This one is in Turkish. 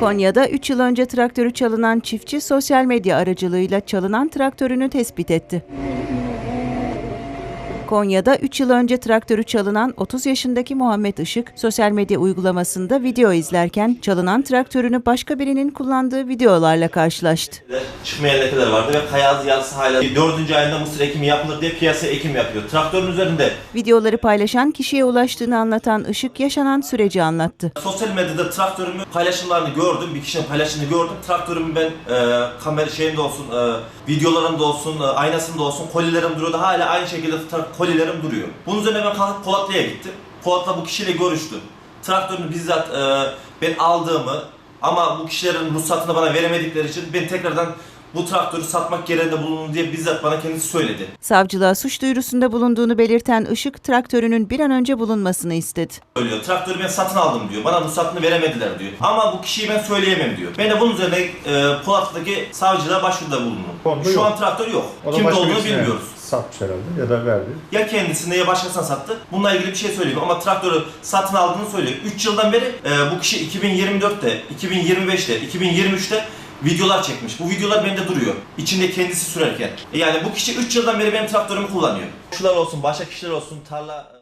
Konya'da 3 yıl önce traktörü çalınan çiftçi sosyal medya aracılığıyla çalınan traktörünü tespit etti. Konya'da 3 yıl önce traktörü çalınan 30 yaşındaki Muhammed Işık, sosyal medya uygulamasında video izlerken çalınan traktörünü başka birinin kullandığı videolarla karşılaştı. çıkmayan lekeler vardı ve kayaz yarısı hala 4. ayında mısır ekimi yapılır diye piyasaya ekim yapıyor. Traktörün üzerinde Videoları paylaşan kişiye ulaştığını anlatan Işık yaşanan süreci anlattı. sosyal medyada traktörümü paylaşımlarını gördüm. Bir kişinin paylaşımını gördüm. Traktörümü ben e, kamera şeyinde olsun, e, videolarımda olsun, e, aynasında olsun kolilerim duruyordu. Hala aynı şekilde tra- kolilerim duruyor. Bunun üzerine ben kalkıp Polatlı'ya gittim. Polat'la bu kişiyle görüştüm. Traktörünü bizzat e, ben aldığımı ama bu kişilerin ruhsatını bana veremedikleri için ben tekrardan bu traktörü satmak gereğinde bulundum diye bizzat bana kendisi söyledi. Savcılığa suç duyurusunda bulunduğunu belirten Işık, traktörünün bir an önce bulunmasını istedi. söylüyor. Traktörü ben satın aldım diyor. Bana ruhsatını veremediler diyor. Ama bu kişiyi ben söyleyemem diyor. Ben de bunun üzerine e, Polatlı'daki savcılığa başvuruda bulundum. Konuda Şu yok. an traktör yok. O da Kimde başka olduğunu birisine bilmiyoruz. Satmış herhalde ya da verdi. Ya kendisine ya başkasına sattı. Bununla ilgili bir şey söyleyeyim ama traktörü satın aldığını söylüyor. 3 yıldan beri e, bu kişi 2024'te, 2025'te, 2023'te videolar çekmiş. Bu videolar bende duruyor. İçinde kendisi sürerken. E, yani bu kişi 3 yıldan beri benim traktörümü kullanıyor. Kişiler olsun, başka kişiler olsun, tarla